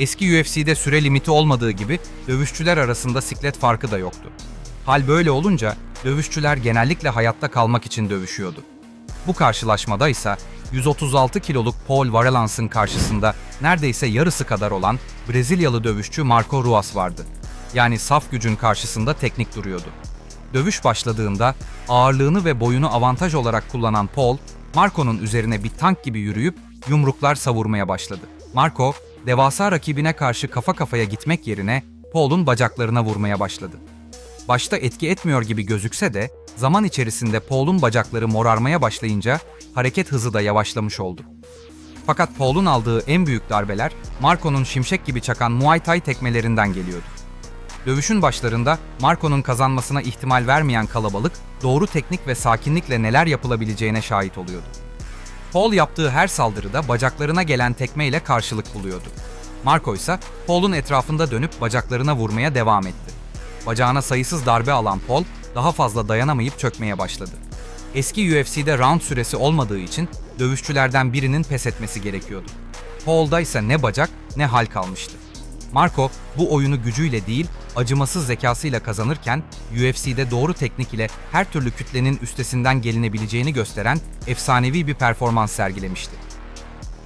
Eski UFC'de süre limiti olmadığı gibi dövüşçüler arasında siklet farkı da yoktu. Hal böyle olunca dövüşçüler genellikle hayatta kalmak için dövüşüyordu. Bu karşılaşmada ise 136 kiloluk Paul Varelans'ın karşısında neredeyse yarısı kadar olan Brezilyalı dövüşçü Marco Ruas vardı. Yani saf gücün karşısında teknik duruyordu. Dövüş başladığında ağırlığını ve boyunu avantaj olarak kullanan Paul, Marco'nun üzerine bir tank gibi yürüyüp yumruklar savurmaya başladı. Marco, devasa rakibine karşı kafa kafaya gitmek yerine Paul'un bacaklarına vurmaya başladı. Başta etki etmiyor gibi gözükse de zaman içerisinde Paul'un bacakları morarmaya başlayınca hareket hızı da yavaşlamış oldu. Fakat Paul'un aldığı en büyük darbeler Marco'nun şimşek gibi çakan Muay Thai tekmelerinden geliyordu. Dövüşün başlarında Marco'nun kazanmasına ihtimal vermeyen kalabalık doğru teknik ve sakinlikle neler yapılabileceğine şahit oluyordu. Paul yaptığı her saldırıda bacaklarına gelen tekmeyle karşılık buluyordu. Marco ise Paul'un etrafında dönüp bacaklarına vurmaya devam etti. Bacağına sayısız darbe alan Paul daha fazla dayanamayıp çökmeye başladı. Eski UFC'de round süresi olmadığı için dövüşçülerden birinin pes etmesi gerekiyordu. Paul'da ise ne bacak ne hal kalmıştı. Marco bu oyunu gücüyle değil, acımasız zekasıyla kazanırken UFC'de doğru teknik ile her türlü kütlenin üstesinden gelinebileceğini gösteren efsanevi bir performans sergilemişti.